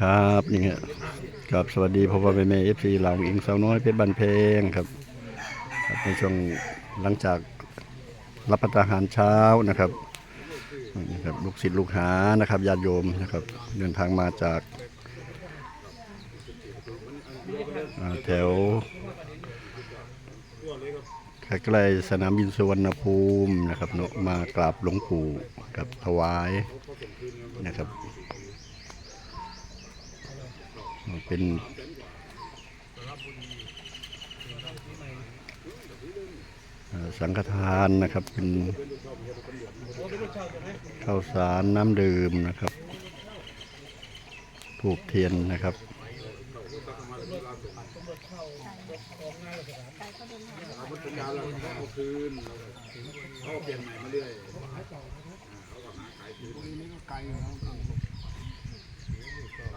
ครับนี่ฮะครับสวัสดีพ่อพ่อแม่แม่เอฟซีหล่าอิงสาวน้อยเพชรบันเพงครับครับในช่วงหลังจากรับประทานอาหารเช้านะครับนี่ครับลูกศิษย์ลูกหานะครับญาติโยมนะครับ เดินทางมาจากาแถวใกล้ๆสนามบินสุวรรณภูมินะครับเนอะมากราบหลวงปู่กับถวายนะครับ เป็นสังฆทานนะครับ เป็นข้าวสารน้ำดื่มนะครับถูกเทียนนะครับเขาเปลี่ยนใหม่มาเรื่อยเขาก็หาขายคืนนี่ก็ไกลอยู่แล้ว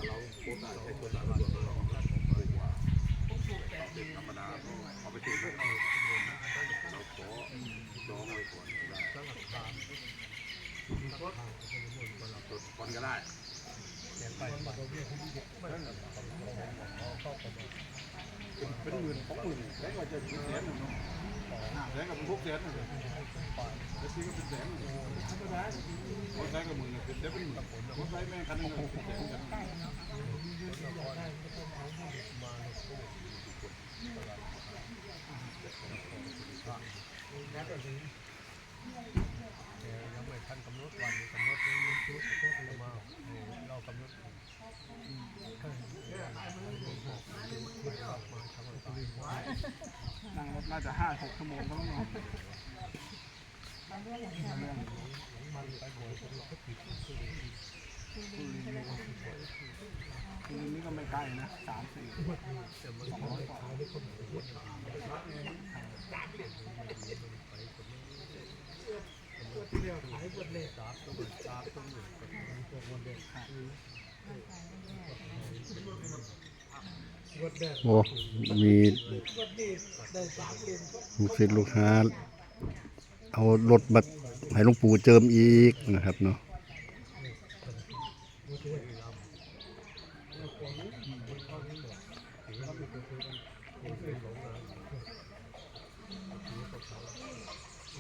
เราโคตรได้ใช้โคตรได้เราเราถูกกว่าเป็นธรรมดาเอาไปติดเราขอร้งไว้ก่อนก็ได้นก็ได้เป็นหมื่นสองหมื่นแล้วก็จะถึงแสนหนึ่งเนาะแสนกับมันพกแสนเลยแล้วซื้อก็เป็นแสนเลยธรรมดา ยังไม่ทันกำหนดวันกำหนดนี้มันชุดชุดอะไรมาเรากำหนดนั่งรถน่าจะห้าหกชั่วโมงก็ต้องนอน คืนนี้ก็ไม่ใกล้นะสามสี่สองร้อยกว่าโอ้มีลูกศิษย์ลูกหา เอารถมาให้หลวงปู่เจิมอีกนะครับเนาะ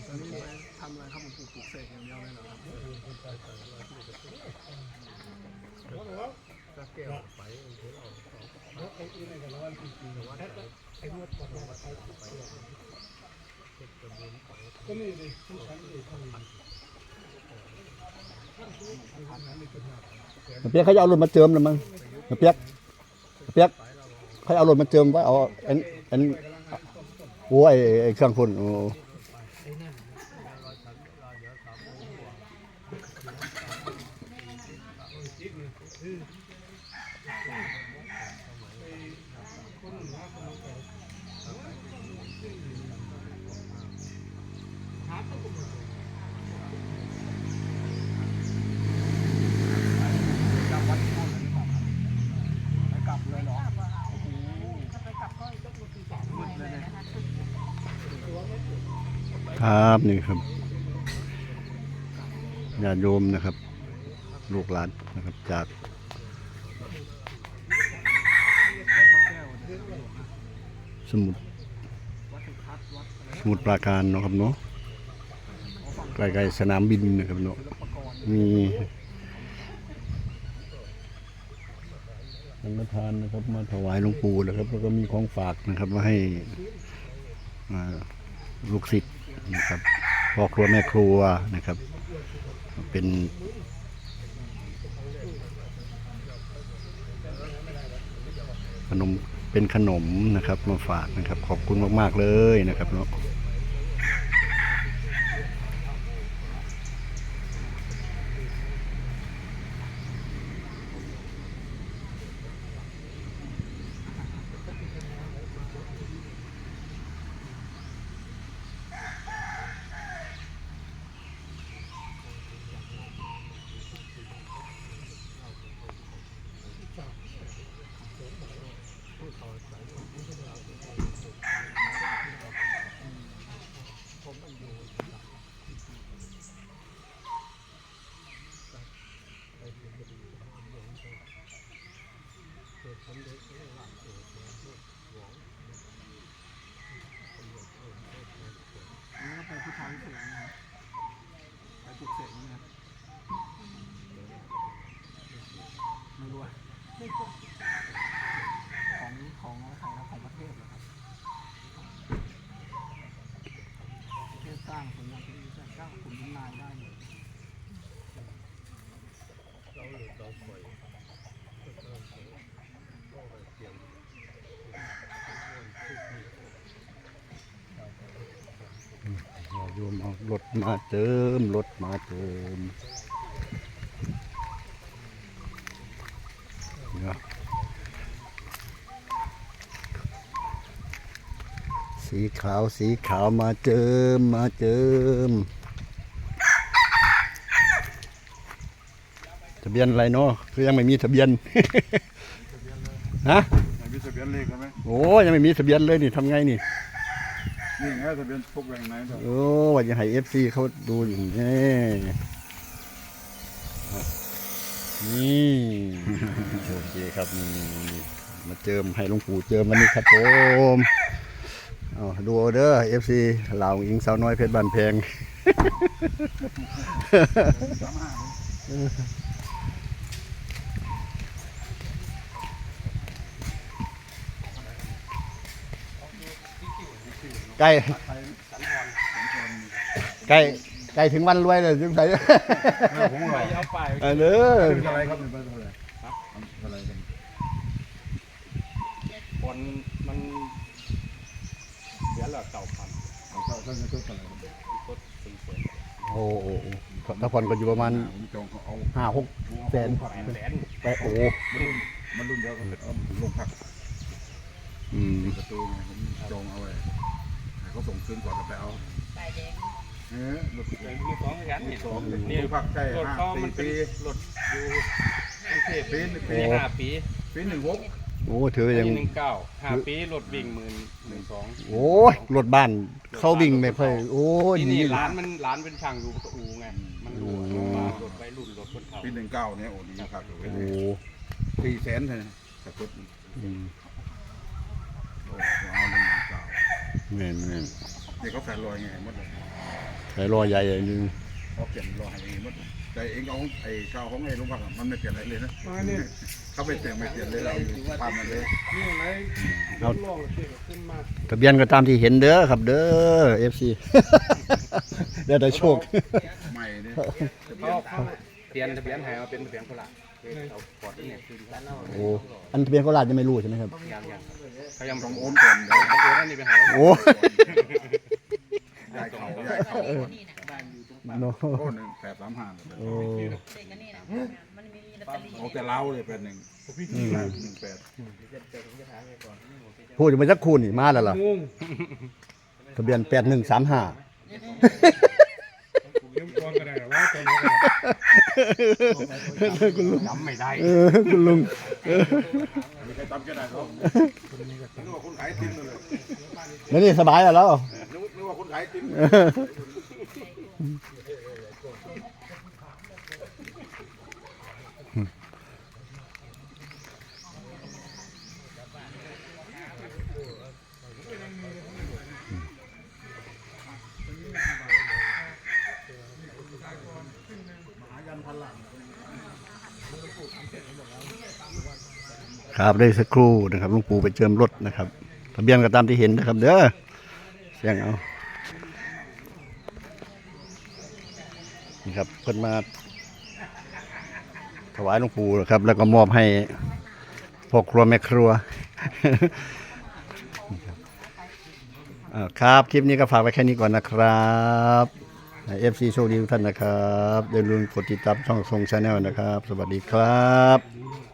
ตอนนี้ไปทำอะไรครับผมปลูกปลูกเสกอย่างเดียวเลยเหรอครับก็นี่ดิทุ ก็นี่ดิผู้ชั้นดิเปียกเขาจะเอารถมาเจิมหรือมั้งเปียกเปียกเขาเอารถมาเจิมไว้เอาอันอันโอ้ยเครื่องพ่นโอ้กลับวัดที่นู่นเลยหรือเปล่าครับไปก ครับนี่ครับญาติโยมนะครับ ลูกหลานนะครับจากสมุดสมุทรปราการเนาะครับเนาะ ใกล้ๆสนามบินนะครับเนาะศิลปากรมีสังฆทานนะครับ มาถวายหลวงปู่นะครับ แล้วก็มีของฝากนะครับ มาให้ลูกศิษย์นะครับพ่อครัวแม่ครัวนะครับ เป็นขนมเป็นขนมนะครับมาฝากนะครับ ขอบคุณมาก ๆ เลยนะครับเนาะ นี่ก็ไปพุทธาวิเศษนะครับไปปลุกเสกนะครับไม่รู้อะของของอะไรนะของประเทศเหรอครับประเทศสร้างผลงานที่ดีสร้างขุนดินนายได้เลย ยมเอารถมาเติมรถมาเติมเนี่ยสีขาวสีขาวมาเจิมมาเจิมทะเบียนอะไรเนาะคือยังไม่มีทะเบียนฮะไหนมีทะเบียนเลขไหมโอ้ยังไม่มีทะเบียนเลยนี่ทำไงนี่ นี่ไงทะเบียนพวกแหล่งไหนต่อโอ้ว่าจะให้เอฟซีเขาดูอยู่นี่นี่โอเคครับนี่นี่มาเจิมให้หลวงปู่เจิมวันนี้ครับผมเอาดูเอาเด้อเอฟซีเหล่าอิงสาวน้อยเพชรบานแพง สามห้าเลย ใกล้ใกล้ใกล้ถึงวันรวยเลยจังไสผมเหรอเอาไปเออเด้อเป็นอะไรครับเป็นอะไรครับอะไรกันคนมันเสียหลักเก่าพันเอาเข้าเข้าเข้าอะไรครับก็สี่แสนโอ้โหถ้าผ่อนก็อยู่ประมาณผมจองเขาเอาห้าหกแสนแปดแสนไปโอ้มันรุ่นมันรุ่นเดียวกันเอาลงพักอืมประตูไงผมจองเอาไว้ ให้เขาส่งคืนก่อนแล้วไปเอาป้ายแดงเออรถเงินมีสองแสนนี่สองนี่นี่พักใกล้รถห้าเขาปีมันเป็นปีรถอยู่กรุงเทพปีหนึ่งปีปีห้าปีปีหนึ่งหกโอ้ถือว่าปียัง หนึ่งเก้าห้าปีรถวิ่งหมื่นหนึ่งสองโอ้ยรถบ้านเข้าวิ่งไม่ค่อยโอ้ยที่ดีนี่ ร้านมันร้านเป็นช่างอยู่ประตูไงมันรู้โอ้ว่ารถไปรุ่นรถคนเฒ่าปีหนึ่งเก้าเนี่ยโอ้ดีครับโอ้สี่แสนเลยกับรถอืม โอ้เอาหนึ่งเก้า แม่นแม่นเด็กเขาแฟนลอยไงหมดเลยใส่รอใหญ่อันนึงเขาเปลี่ยนรอยให้เองหมดเลยแต่เองเอาไอ้ข้าวของไอ้ลุงพักอะมันไม่เปลี่ยนอะไรเลยนะเขาไม่เปลี่ยนไม่เปลี่ยนเลยเราอยู่ตามมันเลยนี่อะไรเอาลองเสียขึ้นมาทะเบียนก็ตามที่เห็นเด้อครับเด้อ FC ได้แต่โชค ใหม่เนี่ยเขาเขาเปลี่ยนทะเบียนให้เอาเป็นทะเบียนโคราชเอาปอดเนี่ยคืนกันเอาโอ้ อันทะเบียนโคราชยังไม่รู้ใช่ไหมครับ ยังยัง เขายังต้องโอโอนนก่อนเดี๋ยวโอนนี่ไปหาโอ้ย้ายเขาย้ายเขานี่นะโนโอ้หนึ่งแปดสามห้าเลยโอ้เด็กอันนี้นะมันมีลอตเตอรี่เอาแต่เล้าเลยแปดหนึ่งแปดหนึ่งแปดพูดอยู่เมาสักครู่นี่มาแล้วล่ะทะเบียน 8135คุณลุงจำไม่ได้เออคุณลุงเออมีใครตามแค่ไหนเขานึกว่าคนขายติมเลยแล้วนี่สบายแล้วนึกว่าคนขายติม ครับได้สักครู่นะครับลุงปู่ไปเจิมรถนะครับทะเบียนก็ตามที่เห็นนะครับ เด้อเสียงเอานี่ครับเพิ่นมาถวายหลวงปู่นะครับ แล้วก็มอบให้พ่อครัวแม่ครัวครับ คลิปนี้ก็ฝากไว้แค่นี้ก่อนนะครับ เอฟซีโชคดีทุกท่านนะครับอย่าลืมกดติดตามช่องทรงชาแนลนะครับ สวัสดีครับ